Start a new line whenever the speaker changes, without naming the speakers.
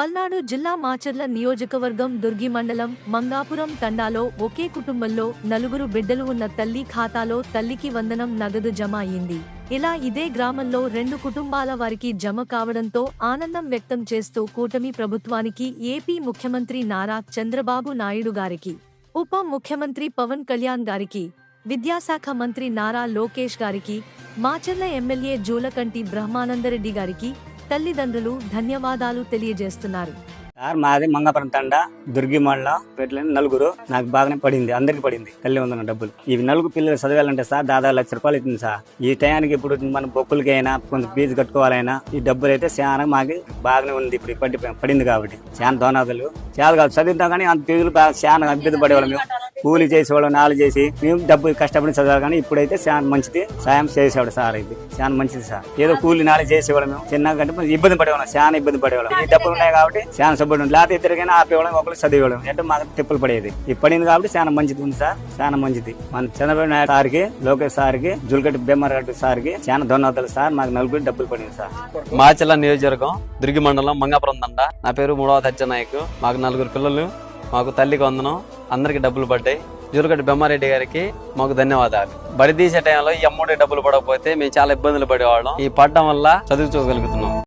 పల్నాడు జిల్లా మాచర్ల నియోజకవర్గం దుర్గి మండలం మంగాపురం తండాలో ఒకే కుటుంబంలో నలుగురు బిడ్డలు ఉన్న తల్లి ఖాతాలో తల్లికి వందనం నగదు జమ అయింది. ఇలా ఇదే గ్రామంలో రెండు కుటుంబాల వారికి జమ కావడంతో ఆనందం వ్యక్తం చేస్తూ కూటమి ప్రభుత్వానికి ఏపీ ముఖ్యమంత్రి నారా చంద్రబాబు నాయుడు గారికి ఉప ముఖ్యమంత్రి పవన్ కళ్యాణ్ గారికి విద్యాశాఖ మంత్రి నారా లోకేష్ గారికి మాచర్ల ఎమ్మెల్యే జూలకంటి బ్రహ్మానందరెడ్డి గారికి తల్లిదండ్రులు ధన్యవాదాలు తెలియజేస్తున్నారు.
సార్ మాది మంగపురం తండ దుర్గి మండల పెట్టలేని నలుగురు. నాకు బాగానే పడింది అందరికి పడింది తల్లి వందన డబ్బులు. ఇవి నలుగురు పిల్లలు చదవాలంటే సార్ దాదాపు లక్ష రూపాయలు అవుతుంది సార్. ఈ టయానికి ఇప్పుడు మన బొక్కులకైనా కొంచెం ఫీజు కట్టుకోవాలైనా ఈ డబ్బులు అయితే చాలా మాకు బాగానే ఉంది ఇప్పుడు పడి పడింది కాబట్టి. చాలా దోనాదులు చాలా కాదు చదివిద్దాం కానీ అంత ఫీజులు బాగా చాలా ఇబ్బంది పడేవాళ్ళం మేము. కూలి చేసేవాళ్ళం నాలు చేసి మేము డబ్బు కష్టపడి చదవాలి కానీ ఇప్పుడైతే చాలా మంచిది సాయం చేసేవాడు సార్ ఇది. చాలా మంచిది సార్. ఏదో కూలి నాలు చేసేవాళ్ళం మేము. చిన్న కంటే ఇబ్బంది పడేవాళ్ళం చాలా ఇబ్బంది పడేవాళ్ళం. ఈ డబ్బులు ఉన్నాయి కాబట్టి చాలా సబ్బడి ఉంది లేకపోతే ఇద్దరికైనా ఆపేవాళ్ళం ఒకరు చదివేవాళ్ళం. అంటే మాకు తిప్పులు పడేది. ఇప్పుడు పడింది కాబట్టి చాలా మంచిది ఉంది సార్. చాలా మంచిది. మన చంద్రబాబు నాయుడు సార్కి లోకేష్ సార్కి జుల్కటి బెమ్మరెడ్డి సార్కి చాలా ధన్యవాదాలు సార్. మాకు నలుగురు డబ్బులు పడింది సార్.
మాచెల్ల నియోజకవర్గం దుర్గి మండలం మంగాపురం దండ. నా పేరు మూడవ తజ్జ మాకు నలుగురు పిల్లలు. మాకు తల్లికి వందనం. అందరికి డబ్బులు పడ్డాయి. జూలగడ్డ బెమ్మారెడ్డి గారికి మాకు ధన్యవాదాలు. బడి తీసే టైంలో ఈ అమ్మోడి డబ్బులు పడకపోతే మేము చాలా ఇబ్బందులు పడేవాళ్ళం. ఈ పడడం వల్ల చదువు చూడగలుగుతున్నాం.